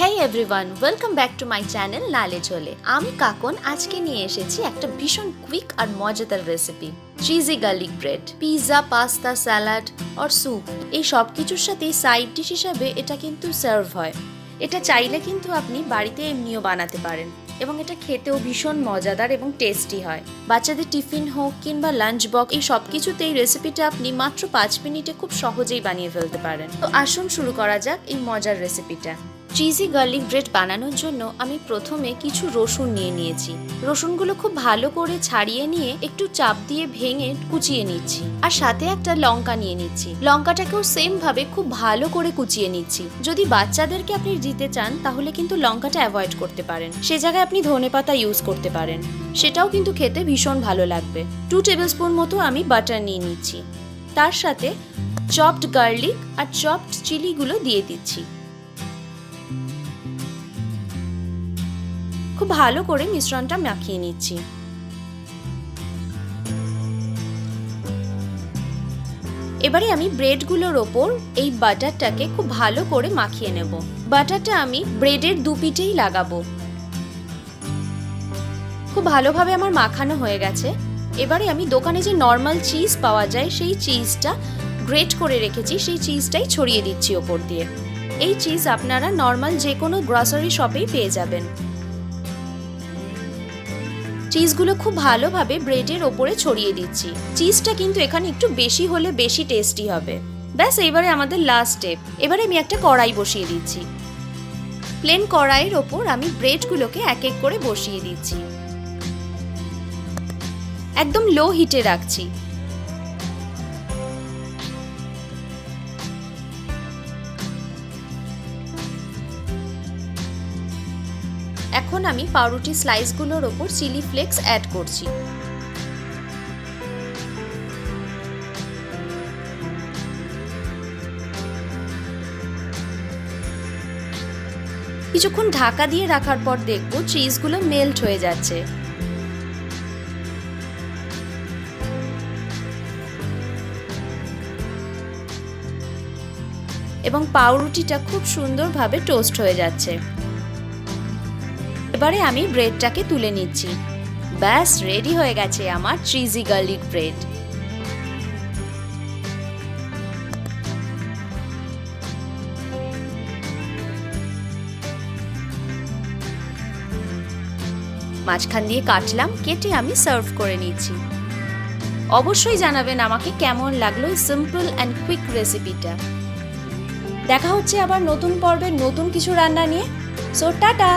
Hey everyone welcome back to my channel নালে চলে আমি কাকন, আজকে নিয়ে এসেছি একটা ভীষণ কুইক আর মজাদার recipe cheesy garlic bread pizza pasta salad আর স্যুপ এই সব কিছুর সাথে সাইড ডিশ হিসাবে এটা কিন্তু সার্ভ হয়। এটা চাইলে কিন্তু আপনি বাড়িতে এমনিও বানাতে পারেন এবং এটা খেতেও ভীষণ মজাদার এবং টেস্টি হয়। বাচ্চাদের টিফিন হোক কিংবা লাঞ্চ বক্স এই সব কিছুতে এই রেসিপিটা আপনি মাত্র পাঁচ মিনিটে খুব সহজেই বানিয়ে ফেলতে পারেন। তো আসুন শুরু করা যাক এই মজার রেসিপিটা চিজি গার্লিক ব্রেড বানানোর জন্য আমি প্রথমে কিছু রসুন নিয়ে নিয়েছি। রসুনগুলো খুব ভালো করে ছাড়িয়ে নিয়ে একটু চাপ দিয়ে ভেঙে কুচিয়ে নিচ্ছি। আর সাথে একটা লঙ্কা নিয়ে নিচ্ছি। লঙ্কাটাকেও সেম ভাবে খুব ভালো করে কুচিয়ে নিচ্ছি। যদি বাচ্চাদেরকে আপনি দিতে চান, তাহলে কিন্তু লঙ্কাটা অ্যাভয়েড করতে পারেন। সে জায়গায় আপনি ধনেপাতা ইউজ করতে পারেন। সেটাও কিন্তু খেতে ভীষণ ভালো লাগবে। টু টেবিল স্পুন মতো আমি বাটার নিয়ে নিচ্ছি। তার সাথে চপড গার্লিক আর চপড চিলিগুলো দিয়ে দিচ্ছি। খুব ভালো করে মিশ্রণটা মাখিয়ে নিচ্ছি। এবারে আমি ব্রেডগুলোর ওপর এই বাটারটাকে খুব ভালো করে মাখিয়ে নেব। বাটারটা আমি ব্রেডের দু পিঠেই লাগাবো। খুব ভালোভাবে আমার মাখানো হয়ে গেছে। এবারে আমি দোকানে যে নর্মাল চিজ পাওয়া যায়, সেই চিজটা গ্রেট করে রেখেছি, সেই চিজটাই ছড়িয়ে দিচ্ছি ওপর দিয়ে। এই চিজ আপনারা নর্মাল যে কোনো গ্রসারি শপেই পেয়ে যাবেন। চিজগুলো খুব ভালোভাবে ব্রেডের ওপরে ছড়িয়ে দিচ্ছি। চিজটা কিন্তু এখানে একটু বেশি হলে বেশি টেস্টি হবে। ব্যাস, এবারে আমাদের লাস্ট স্টেপ এবারে আমি একটা কড়াই বসিয়ে দিচ্ছি। প্লেন কড়াইয়ের ওপর আমি ব্রেডগুলোকে এক এক করে বসিয়ে দিচ্ছি। একদম লো হিটে রাখছি। এখন আমি পাউরুটি স্লাইসগুলোর ওপর চিলি ফ্লেক্স অ্যাড করছি। কিছুক্ষণ ঢাকা দিয়ে রাখার পর দেখব চিজগুলো মেল্ট হয়ে যাচ্ছে। এবং পাউরুটিটা খুব সুন্দরভাবে টোস্ট হয়ে যাচ্ছে। এবারে আমি ব্রেডটাকে তুলে নিচ্ছি। ব্যাস, রেডি হয়ে গেছে আমার চিজি গার্লিক ব্রেড। মাঝখান দিয়ে কাটলাম, কেটে আমি সার্ভ করে নিচ্ছি। অবশ্যই জানাবেন আমাকে কেমন লাগল সিম্পল অ্যান্ড কুইক রেসিপিটা। দেখা হচ্ছে আবার নতুন পর্বের নতুন কিছু রান্না নিয়ে। So, tata!